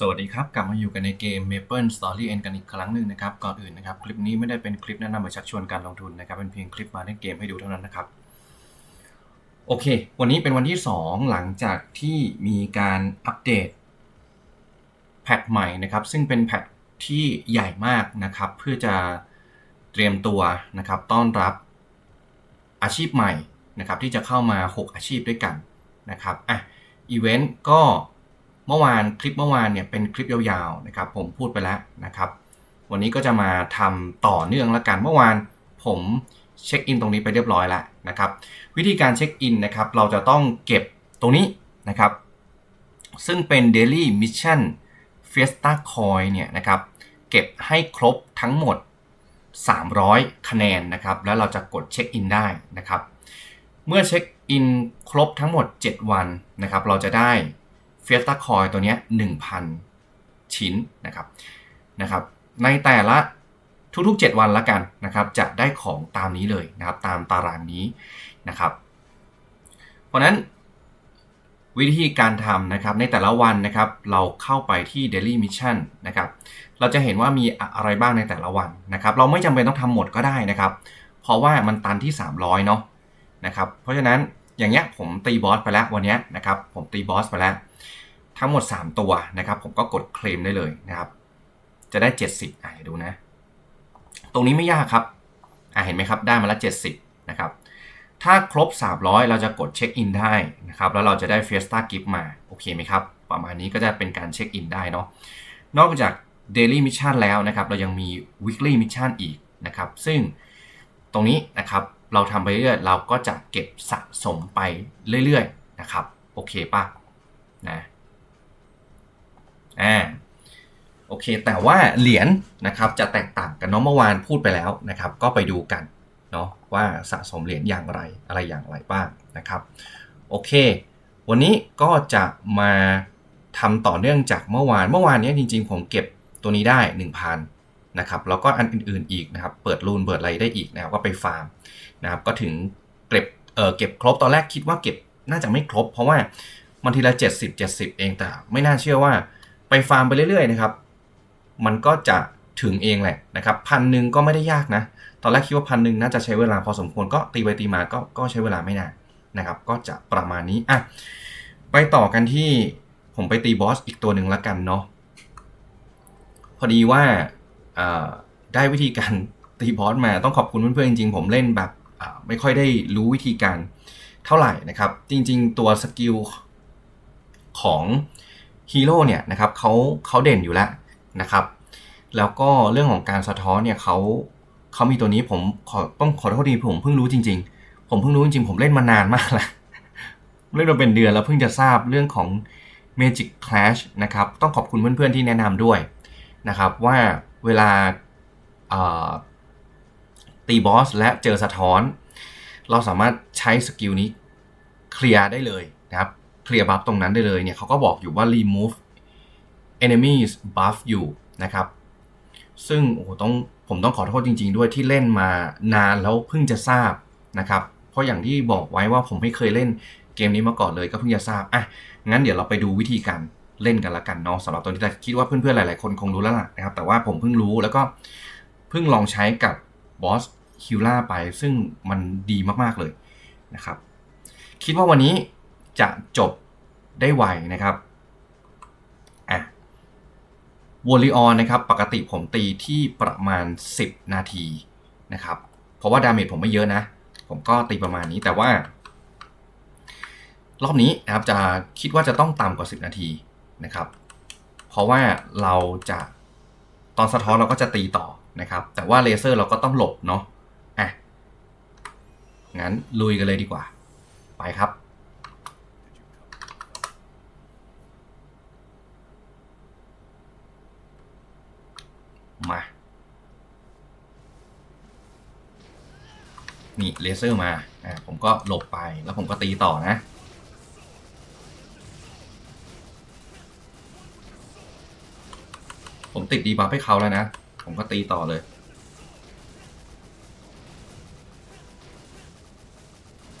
สวัสดีครับ กลับมาอยู่กันในเกม Maple Story End กันอีกครั้งหนึ่งนะครับ ก่อนอื่นนะครับ คลิปนี้ไม่ได้เป็นคลิปแนะนำหรือชักชวนการลงทุนนะครับ เป็นเพียงคลิปมาเล่นเกมให้ดูเท่านั้นนะครับ โอเค วันนี้เป็นวันที่ 2 หลังจากที่มีการอัปเดตแพทใหม่นะครับ ซึ่งเป็นแพทที่ใหญ่มากนะครับ เพื่อจะเตรียมตัวนะครับ ต้อนรับอาชีพใหม่นะครับ ที่จะเข้ามา 6 อาชีพด้วยกันนะครับอะอีเวนต์ก็ มื่อวานคลิปเมื่อวานเนี่ยเป็นคลิปยาวๆนะครับผมพูดไปแล้วนะครับ วันนี้ก็จะมาทำต่อเนื่องละกันเมื่อวานผมเช็คอินตรงนี้ไปเรียบร้อยแล้วนะครับ วิธีการเช็คอินนะครับ เราจะต้องเก็บตรงนี้นะครับ ซึ่งเป็น Daily Mission Fiesta Coin เนี่ยนะครับ เก็บให้ครบทั้งหมด 300 คะแนนนะครับ แล้วเราจะกดเช็คอินได้นะครับ เมื่อเช็คอินครบทั้งหมด 7 วันนะครับ เราจะได้ Fiesta c o i ตัวนี้1,000 ชิ้นนะครับนะครับในแต่ละทุกๆ 7 วันละกันนะครับจะได้ของตามนี้เลยนะครับตามตารางนี้นะครับ เพราะนั้นวิธีการทำนะครับในแต่ละวันนะครับเราเข้าไปที่ Daily Mission นะครับเราจะเห็นว่ามีอะไรบ้างในแต่ละวันนะครับเราไม่จำเป็นต้องทำหมดก็ได้นะครับ เพราะว่ามันตันที่ 300เนาะนะครับเพราะฉะนั้นอย่างเงี้ยผมตีบอสไปแล้ววันเนี้ยนะครับผมตีบอสไปแล้ว ทั้งหมด 3 ตัวนะครับ ผมก็กดเคลมได้เลยนะครับ จะได้ 70อะเดี๋ยวดูนะ ตรงนี้ไม่ยากครับอะเห็นไหมครับ ได้มาล้ว70 นะครับ ถ้าครบ 300 เราจะกดเช็คอินได้นะครับ แล้วเราจะได้ Fiesta Gift มา โอเคไหมครับ ประมาณนี้ก็จะเป็นการเช็คอินได้เนาะ นอกจาก Daily Mission แล้วนะครับ เรายังมี Weekly Mission อีกนะครับ ซึ่งตรงนี้นะครับเราทำไปเรื่อยเราก็จะเก็บสะสมไปเรื่อยๆนะครับ โอเคป่ะนะ อ่าโอเค แต่ว่าเหรียญนะครับจะแตกต่างกันเนาะเมื่อวานพูดไปแล้วนะครับ ก็ไปดูกันเนาะว่าสะสมเหรียญอย่างไรอะไรอย่างไรบ้างนะครับ โอเค วันนี้ก็จะมาทำต่อเนื่องจากเมื่อวานเมื่อวานนี้จริงๆ ผมเก็บตัวนี้ได้ 1,000นะครับแล้วก็อันอื่นๆอีกนะครับ เปิดรูนเปิดอะไรได้อีกนะครับก็ไปฟาร์มนะครับก็ถึงเก็บเออเก็บครบตอนแรกคิดว่าเก็บน่าจะไม่ครบ เพราะว่ามันทีละ 70 70 เองแต่ไม่น่าเชื่อว่า ไปฟาร์มไปเรื่อยๆนะครับ มันก็จะถึงเองแหละนะครับพันหนึ่งก็ไม่ได้ยากนะ ตอนแรกคิดว่าพันหนึ่งน่าจะใช้เวลาพอสมควรก็ตีไปตีมาก็ก็ใช้เวลาไม่นานนะครับ ก็จะประมาณนี้อะไปต่อกันที่ผมไปตีบอสอีกตัวหนึ่งละกันเนาะพอดีว่าได้วิธีการตีบอสมาต้องขอบคุณเพื่อนๆจริงๆ ผมเล่นแบบไม่ค่อยได้รู้วิธีการเท่าไหร่นะครับ จริงๆ ตัวสกิลของ ฮีโร่เนี่ยนะครับเขาเขาเด่นอยู่แล้วนะครับ แล้วก็เรื่องของการสะท้อนเนี่ยเขาเขามีตัวนี้ผมขอต้องขอโทษทีผมเพิ่งรู้จริง ๆ ผมเพิ่งรู้จริงๆ ผมเล่นมานานมากแล้วเล่นมาเป็นเดือนแล้วเพิ่งจะทราบเรื่องของ Magic Clash นะครับ ต้องขอบคุณเพื่อนๆที่แนะนำด้วยนะครับว่าเวลาตีบอสและเจอสะท้อน เราสามารถใช้สกิลนี้เคลียร์ได้เลยนะครับ เคลียร์บัฟตรงนั้นได้เลยเนี่ยเขาก็บอกอยู่ว่า remove enemies buff อยู่นะครับ ซึ่งโอ้ต้องผมต้องขอโทษจริง ๆ ด้วยที่เล่นมานานแล้วเพิ่งจะทราบนะครับ เพราะอย่างที่บอกไว้ว่าผมไม่เคยเล่นเกมนี้มาก่อนเลยก็เพิ่งจะทราบอะงั้นเดี๋ยวเราไปดูวิธีการเล่นกันละกันเนาะสำหรับตัวนี้แต่คิดว่าเพื่อนๆหลายๆ คนคงรู้แล้วล่ะนะครับ แต่ว่าผมเพิ่งรู้แล้วก็เพิ่งลองใช้กับบอสฮิลล่าไป ซึ่งมันดีมากๆเลยนะครับ คิดว่าวันนี้ จะจบได้ไวนะครับอะวอลลีออนนะครับ ปกติผมตีที่ประมาณ 10 นาทีนะครับ เพราะว่าดาเมจผมไม่เยอะนะ ผมก็ตีประมาณนี้แต่ว่า รอบนี้นะครับจะคิดว่าจะต้องต่ำกว่า 10 นาทีนะครับ เพราะว่าเราจะตอนสะท้อนเราก็จะตีต่อนะครับ แต่ว่าเลเซอร์เราก็ต้องหลบเนาะอะงั้นลุยกันเลยดีกว่า ไปครับ มา นี่เลเซอร์มา อ่าผมก็หลบไปแล้วผมก็ตีต่อนะ ผมติดดีบัฟให้เขาแล้วนะ ผมก็ตีต่อเลย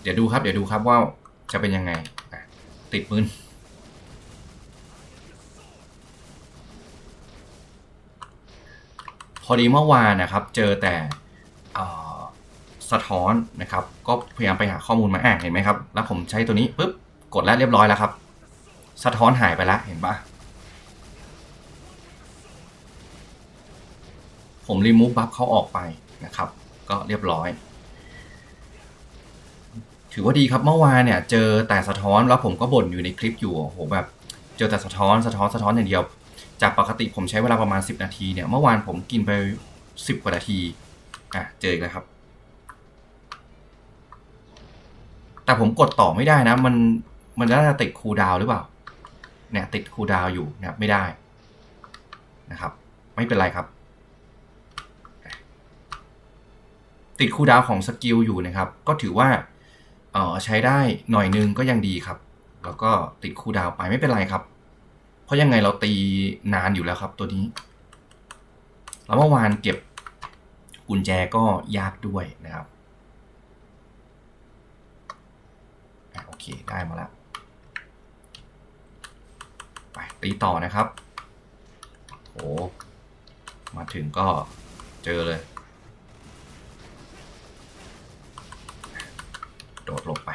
เดี๋ยวดูครับ เดี๋ยวดูครับว่าจะเป็นยังไง ติดปืน อดีเมื่อวานนะครับ เจอแต่สะท้อนนะครับ ก็พยายามไปหาข้อมูลมาอ่านเห็นไหมครับ แล้วผมใช้ตัวนี้ปุ๊บกดแล้วเรียบร้อยแล้วครับ สะท้อนหายไปแล้วเห็นปะผมรีมูฟบัฟเขาออกไปนะครับ ก็เรียบร้อย ถือว่าดีครับเมื่อวานเนี่ย เจอแต่สะท้อนแล้วผมก็บ่นอยู่ในคลิปอยู่โอ้โหแบบ เจอแต่สะท้อนสะท้อนสะท้อนอย่างเดียว จากปกติผมใช้เวลาประมาณ 10 นาทีเนี่ย เมื่อวานผมกินไป 10 กว่านาที อะ เจออีกแล้วครับ แต่ผมกดต่อไม่ได้นะ มัน มันน่าจะติดคูลดาวหรือเปล่า เนี่ย ติดคูลดาวอยู่นะครับ ไม่ได้ นะครับ ไม่เป็นไรครับ ติดคูลดาวของสกิลอยู่นะครับ ก็ถือว่า เออใช้ได้หน่อยนึงก็ยังดีครับ แล้วก็ติดคูลดาวไปไม่เป็นไรครับ ราะยังไงเราตีนานอยู่แล้วครับตัวนี้แล้วเมื่อวานเก็บกุญแจก็ยากด้วยนะครับโอเคได้มาแล้วไปตีต่อนะครับโอ้มาถึงก็เจอเลย โดดหลบไป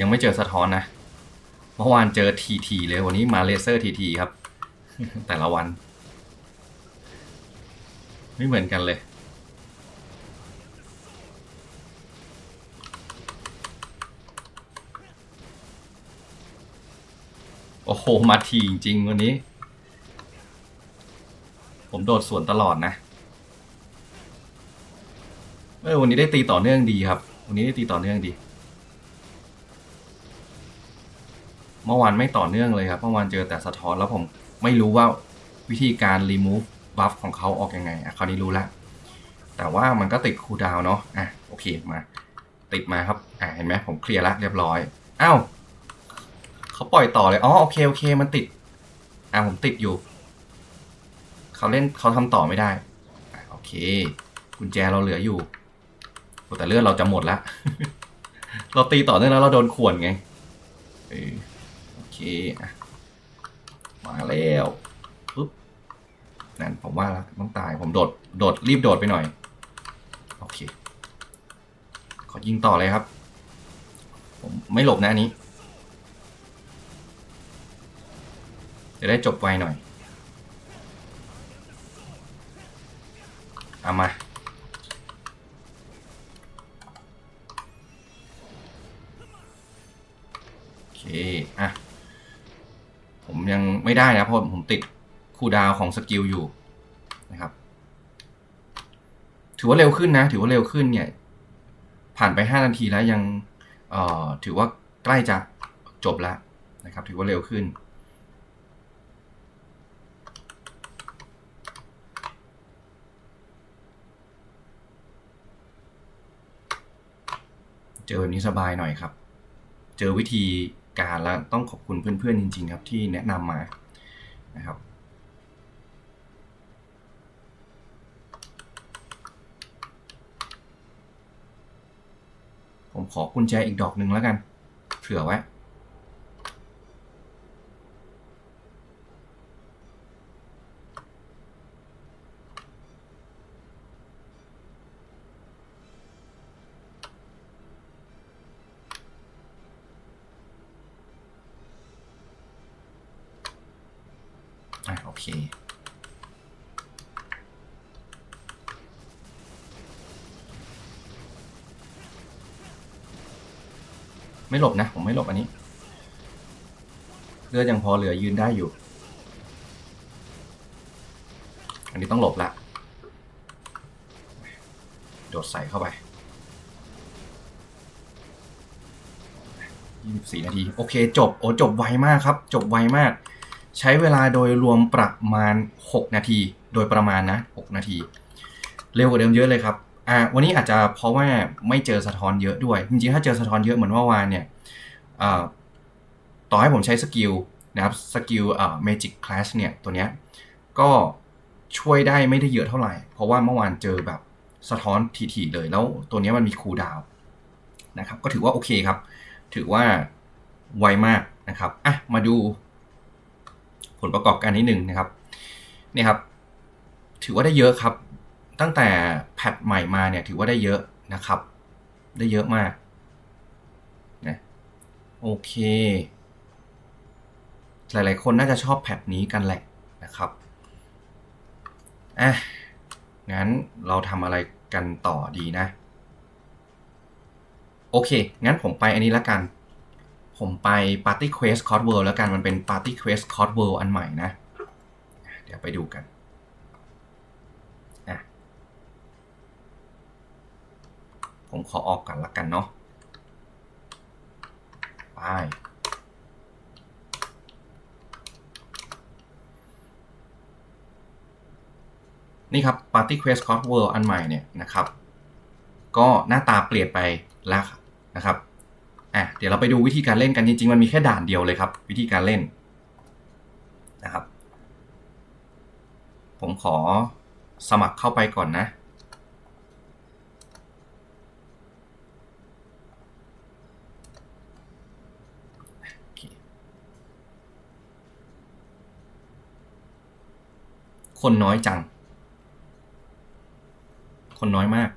ยังไม่เจอสะท้อนนะ เมื่อวานเจอทีทีเลยวันนี้มาเลเซอร์ทีทีครับ แต่ละวัน ไม่เหมือนกันเลยโอ้โห มาทีจริงๆวันนี้ ผมโดดสวนตลอดนะ เออวันนี้ได้ตีต่อเนื่องดีครับ วันนี้ได้ตีต่อเนื่องดี เมื่อวานไม่ต่อเนื่องเลยครับ เมื่อวานเจอแต่สะท้อนแล้วผมไม่รู้ว่าวิธีการ remove buff ของเขาออกยังไงอะคราวนี้รู้แล้วแต่ว่ามันก็ติดคูดาวเนาะอะโอเคมา ติดมาครับอะเห็นไหมผมเคลียร์แล้วเรียบร้อยอ้าวเขาปล่อยต่อเลยอ๋อโอเคโอเค มันติดอะผมติดอยู่เขาเล่นเขาทำต่อไม่ได้อะโอเค กุญแจเราเหลืออยู่แต่เลือดเราจะหมดแล้วเราตีต่อเนื่องแล้วเราโดนข่วนไง เคมาแล้วปุ๊บนั่นผมว่าแล้วต้องตายผมโดดโดดรีบโดดไปหน่อยโอเคขอยิงต่อเลยครับ ผมไม่หลบนะอันนี้ จะได้จบไวหน่อยเอามาโอเค อะ ผมยังไม่ได้นะเพราะผมติดคูดาวของสกิลอยู่นะครับ ถือว่าเร็วขึ้นนะ ถือว่าเร็วขึ้นเนี่ย ผ่านไป 5 นาทีแล้วยังเอ่อถือว่าใกล้จะจบแล้วนะครับ ถือว่าเร็วขึ้น เจอแบบนี้สบายหน่อยครับ เจอวิธี การแล้วต้องขอบคุณเพื่อนๆจริง ๆ ครับที่แนะนำมานะครับผมขอกุญแจอีกดอกหนึ่งแล้วกัน เผื่อไว้ะโอเคไม่หลบนะผมไม่หลบอันนี้เลือดยังพอเหลือยืนได้อยู่ อันนี้ต้องหลบละโดดใส่เข้าไป24นาที โอเค จบ โอ้จบไวมากครับ จบไวมาก ใช้เวลาโดยรวมประมาณ 6 นาที โดยประมาณนะ 6 นาที เร็วกว่าเดิมเยอะเลยครับอ่าวันนี้อาจจะเพราะว่าไม่เจอสะท้อนเยอะด้วย จริงๆ ถ้าเจอสะท้อนเยอะเหมือนเมื่อวานเนี่ยต่อให้ผมใช้สกิลนะครับสกิลอ่า Magic Clash เนี่ยตัวเนี้ยก็ช่วยได้ไม่ได้เยอะเท่าไหร่ เพราะว่าเมื่อวานเจอแบบสะท้อนถี่ๆเลยแล้วตัวนี้มันมีคูลดาวนะครับก็ถือว่าโอเคครับ ถือว่าไวมากนะครับอะมาดู ลประกอบการนิดหนึ่งนะครับเนี่ยครับ ถือว่าได้เยอะครับ ตั้งแต่แพทใหม่มาเนี่ยถือว่าได้เยอะนะครับ ได้เยอะมากนะโอเค หลายๆคนน่าจะชอบแพทนี้กันแหละนะครับอะงั้นเราทำอะไรกันต่อดีนะ โอเค งั้นผมไปอันนี้ละกัน ผมไป Party Quest c o d World แล้วกันมันเป็น Party Quest c o d World อันใหม่นะ เดี๋ยวไปดูกันอะผมขอออกกันละกันเนาะไปนี่ครับ Party Quest c o d World อันใหม่เนี่ยนะครับ ก็หน้าตาเปลี่ยนไปแล้วนะครับ อะเดี๋ยวเราไปดูวิธีการเล่นกันจริงๆ มันมีแค่ด่านเดียวเลยครับ วิธีการเล่นนะครับ ผมขอสมัครเข้าไปก่อนนะ คนน้อยจัง คนน้อยมาก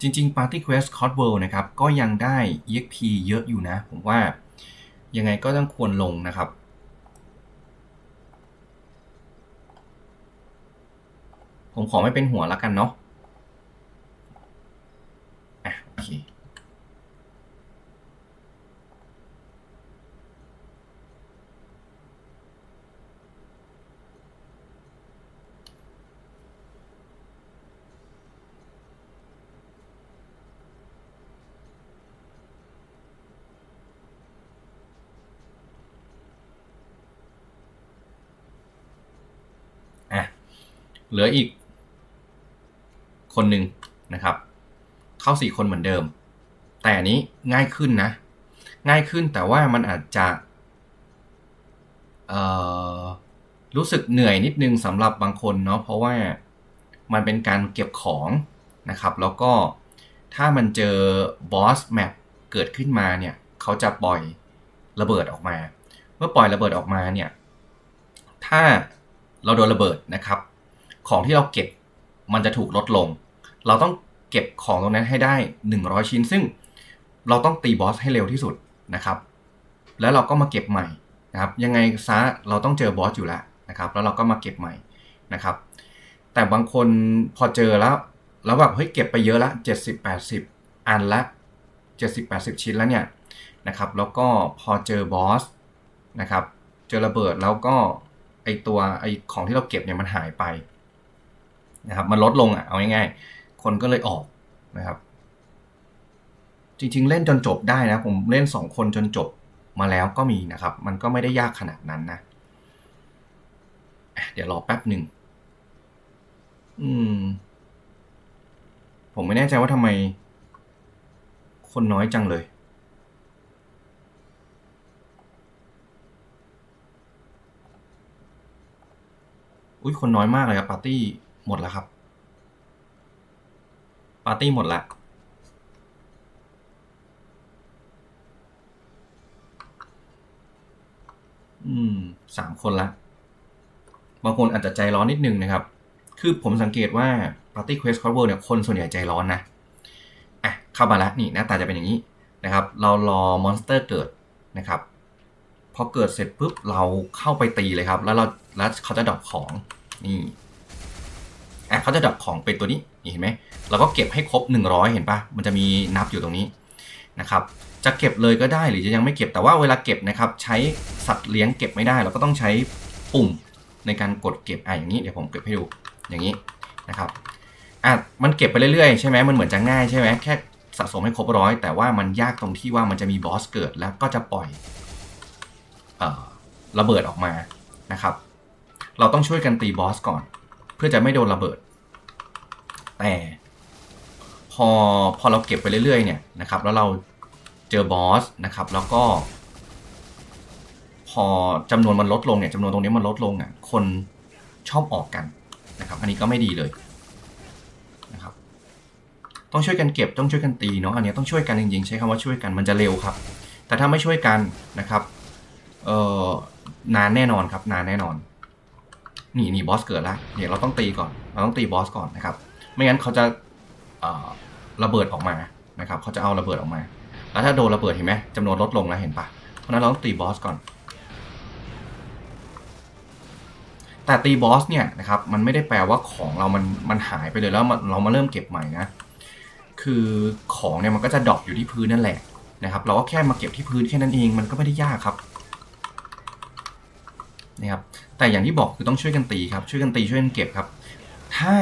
จริง ๆ Party Quest c o d World นะครับก็ยังได้ EXP เยอะอยู่นะ ผมว่ายังไงก็ต้องควรลงนะครับ ผมขอไม่เป็นหัวแล้วกันเนาะอะโอเค อะ เหลืออีก คนหนึ่งนะครับ เข้าสี่คนเหมือนเดิม แต่อันนี้ง่ายขึ้นนะ ง่ายขึ้นแต่ว่ามันอาจจะรู้สึกเหนื่อยนิดนึงสำหรับบางคนเนาะเพราะว่ามันเป็นการเก็บของนะครับ แล้วก็ถ้ามันเจอบอสแมปเกิดขึ้นมาเนี่ยเขาจะปล่อยระเบิดออกมา เมื่อปล่อยระเบิดออกมาเนี่ยถ้าเราโดนระเบิดนะครับ ของที่เราเก็บมันจะถูกลดลง เราต้องเก็บของตรงนั้นให้ได้ 100 ชิ้น ซึ่งเราต้องตีบอสให้เร็วที่สุดนะครับ แล้วเราก็มาเก็บใหม่นะครับ ยังไงซะเราต้องเจอบอสอยู่แล้วนะครับ แล้วเราก็มาเก็บใหม่นะครับ แต่บางคนพอเจอแล้ว แล้วแบบเฮ้ยเก็บไปเยอะละ 70 80 อันละ 70 80 ชิ้นแล้วเนี่ยนะครับ แล้วก็พอเจอบอสนะครับ เจอระเบิดแล้วก็ไอตัวไอของที่เราเก็บเนี่ยมันหายไป นะครับมันลดลงอะเอาง่ายๆคนก็เลยออกนะครับ จริง ๆ เล่นจนจบได้นะ ผมเล่นสองคนจนจบมาแล้วก็มีนะครับ มันก็ไม่ได้ยากขนาดนั้นนะอะเดี๋ยวรอแป๊บหนึ่งอืม ผมไม่แน่ใจว่าทำไม คนน้อยจังเลยอุ้ยคนน้อยมากเลยครับปาร์ตี้ หมดแล้วครับ ปาร์ตี้หมดละ อืมสามคนละ บางคนอาจจะใจร้อนนิดนึงนะครับ คือผมสังเกตว่า Party Quest c o d World เนี่ยคนส่วนใหญ่ใจร้อนนะ อะ เข้ามาแล้วนี่หน้าตาจะเป็นอย่างนี้นะครับ เรารอมอนสเตอร์เกิดนะครับพอเกิดเสร็จปุ๊บเราเข้าไปตีเลยครับ แล้วเราแล้วเขาจะดรอปของนี่ อะเขาจะดรอปของเป็นตัวนี้นี่เห็นไหมเราก็เก็บให้ครบ 100 เห็นปะมันจะมีนับอยู่ตรงนี้นะครับจะเก็บเลยก็ได้หรือจะยังไม่เก็บแต่ว่าเวลาเก็บนะครับใช้สัตว์เลี้ยงเก็บไม่ได้ เราก็ต้องใช้ปุ่มในการกดเก็บอะอย่างนี้เดี๋ยวผมเก็บให้ดูอย่างนี้นะครับอะมันเก็บไปเรื่อยๆใช่ไหมมันเหมือนจะง่ายใช่ไหมแค่สะสมให้ครบร้อยแต่ว่ามันยากตรงที่ว่ามันจะมีบอสเกิดแล้วก็จะปล่อยเอ่อระเบิดออกมานะครับ เราต้องช่วยกันตีบอสก่อน พื่อจะไม่โดนระเบิด แต่พอพอเราเก็บไปเรื่อยๆเนี่ยนะครับ แล้วเราเจอบอสนะครับ แล้วก็ พอจำนวนมันลดลงเนี่ยจำนวนตรงนี้มันลดลงอะคนชอบออกกันนะครับ อันนี้ก็ไม่ดีเลยนะครับ ต้องช่วยกันเก็บต้องช่วยกันตีเนาะอันนี้ต้องช่วยกันจริงๆ ใช้คำว่าช่วยกันมันจะเร็วครับ แต่ถ้าไม่ช่วยกันนะครับเอ่อนานแน่นอนครับ นานแน่นอน นี่นี่บอสเกิดแล้วเนี่ยเราต้องตีก่อน เราต้องตีบอสก่อนนะครับ ไม่งั้นเขาจะระเบิดออกมานะครับ เขาจะเอาระเบิดออกมา แล้วถ้าโดนระเบิดเห็นไหมจำนวนลดลงแล้วเห็นปะเพราะนั้นเราต้องตีบอสก่อน แต่ตีบอสเนี่ยนะครับมันไม่ได้แปลว่าของเรามันมันหายไปเลยแล้วเรามาเริ่มเก็บใหม่นะ คือของเนี่ยมันก็จะดรอปอยู่ที่พื้นนั่นแหละนะครับ เราก็แค่มาเก็บที่พื้นแค่นั้นเองมันก็ไม่ได้ยากครับ นะครับแต่อย่างที่บอกคือต้องช่วยกันตีครับช่วยกันตีช่วยกันเก็บครับ ถ้า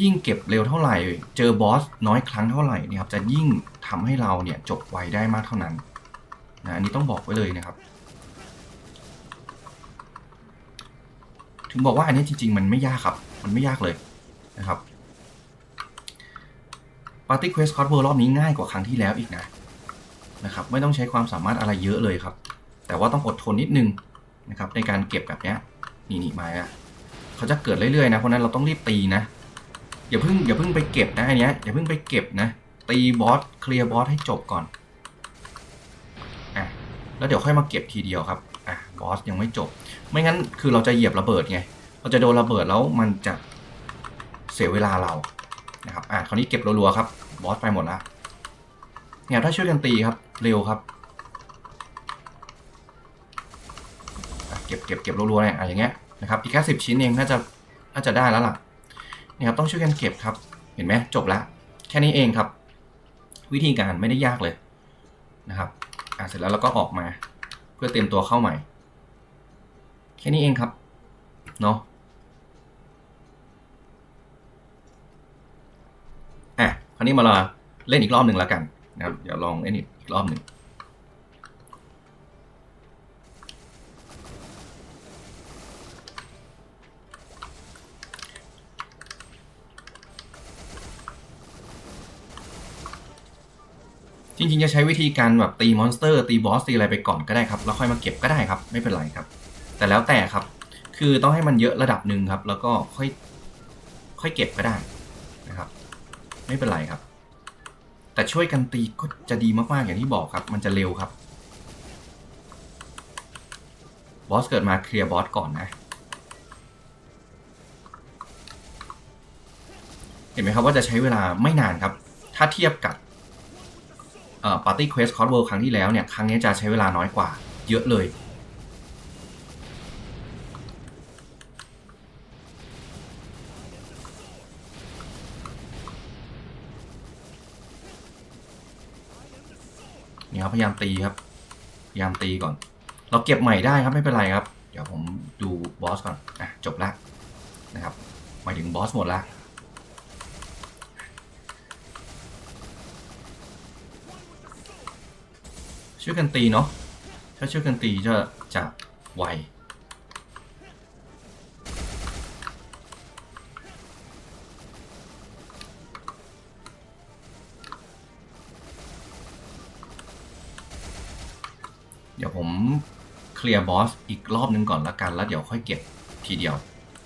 ยิ่งเก็บเร็วเท่าไหร่ เจอบอสน้อยครั้งเท่าไหร่นะครับจะยิ่งทำให้เราเนี่ยจบไวได้มากเท่านั้นนะอันนี้ต้องบอกไว้เลยนะครับ ถึงบอกว่าอันนี้จริง ๆ มันไม่ยากครับ มันไม่ยากเลยนะครับ Party Quest c o d World รอบนี้ง่ายกว่าครั้งที่แล้วอีกนะนะครับ ไม่ต้องใช้ความสามารถอะไรเยอะเลยครับ แต่ว่าต้องอดทนนิดนึง นะครับในการเก็บแบบเนี้ยนี่นี่มาอะเขาจะเกิดเรื่อยๆนะเพราะนั้นเราต้องรีบตีนะอย่าเพิ่งอย่าเพิ่งไปเก็บนะอันเนี้ยอย่าเพิ่งไปเก็บนะ ตีบอสเคลียร์บอสให้จบก่อนอะแล้วเดี๋ยวค่อยมาเก็บทีเดียวครับอะบอสยังไม่จบ ไม่งั้นคือเราจะเหยียบระเบิดไงเราจะโดนระเบิดแล้วมันจะเสียเวลาเรานะครับอะคราวนี้เก็บรัวๆครับบอสไปหมดแล้วเนี่ยถ้าช่วยกันตีครับเร็วครับอะ เก็บเก็บเก็บรัวๆเนี่ยอะอย่างเงี้ยนะครับอีกแค่สิบชิ้นเองน่าจะน่าจะได้แล้วล่ะนี่ครับต้องช่วยกันเก็บครับ เห็นไหมจบแล้วแค่นี้เองครับ วิธีการไม่ได้ยากเลยนะครับอะเสร็จแล้วเราก็ออกมา เพื่อเตรียมตัวเข้าใหม่ แค่นี้เองครับเนาะอะคราวนี้มาลาเล่นอีกรอบหนึ่งแล้วกันนะครับเดี๋ยวลองเล่นอีกรอบหนึ่ง จริงๆ จะใช้วิธีการแบบตีมอนสเตอร์ตีบอสตีอะไรไปก่อนก็ได้ครับแล้วค่อยมาเก็บก็ได้ครับ ไม่เป็นไรครับ แต่แล้วแต่ครับ คือต้องให้มันเยอะระดับหนึ่งครับ แล้วก็ค่อยค่อยเก็บก็ได้นะครับ ไม่เป็นไรครับ แต่ช่วยกันตีก็จะดีมากๆอย่างที่บอกครับ มันจะเร็วครับบอสเกิดมาเคลียร์บอสก่อนนะ เห็นไหมครับว่าจะใช้เวลาไม่นานครับ ถ้าเทียบกับ เอ่อ Party Quest c o d World ครั้งที่แล้วเนี่ย ครั้งนี้จะใช้เวลาน้อยกว่า เยอะเลยนี่ครับพยายามตีครับ พยายามตีก่อน เราเก็บใหม่ได้ครับไม่เป็นไรครับ เดี๋ยวผมดูบอสก่อน อะ จบแล้วนะครับหมายถึงบอสหมดแล้ว ช่วยกันตีเนาะถ้าช่วยกันตีจะจะไวเดี๋ยวผมเคลียร์บอสอีกรอบนึงก่อนละกัน แล้วเดี๋ยวค่อยเก็บทีเดียว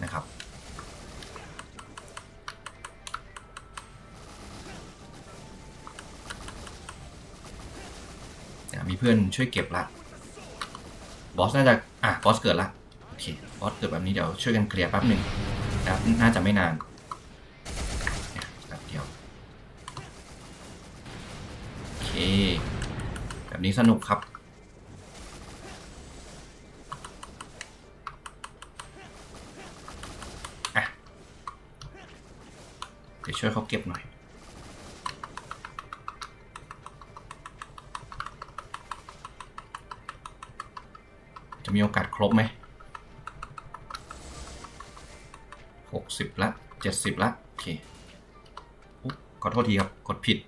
นะครับ มีเพื่อนช่วยเก็บละบอสน่าจะอะบอสเกิดละโอเคบอสเกิดแบบนี้เดี๋ยวช่วยกันเคลียร์แป๊บหนึ่งนะครับน่าจะไม่นานเนี่ยแป๊บเดียวโอเคแบบนี้สนุกครับอะเดี๋ยวช่วยเขาเก็บหน่อย จะมีโอกาสครบไหมหกสิบละเจ็ดสิบละโอเคขอโทษทีครับ กดผิด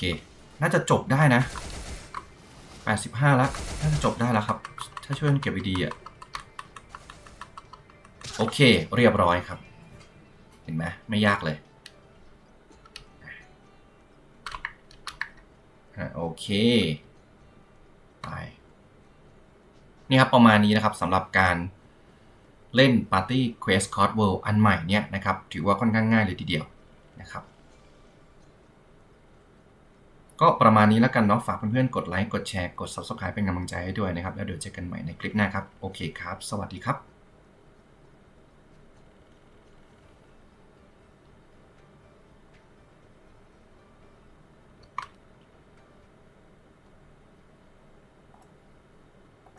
เค น่าจะจบได้นะ 85แล้วน่าจะจบได้แล้วครับ ถ้าช่วยเก็บดีๆอะ โอเค เรียบร้อยครับ เห็นไหมไม่ยากเลยโอเค ไป นี่ครับประมาณนี้นะครับสำหรับการเล่น Party Quest Card World อันใหม่เนี่ยนะครับ ถือว่าค่อนข้างง่ายเลยทีเดียวนะครับ ก็ประมาณนี้แล้วกันเนาะฝากเพื่อนๆกดไลค์กดแชร์กด Subscribe เป็นกำลังใจให้ด้วยนะครับ แล้วเดี๋ยวเจอกันใหม่ในคลิปหน้าครับ โอเคครับ สวัสดีครับ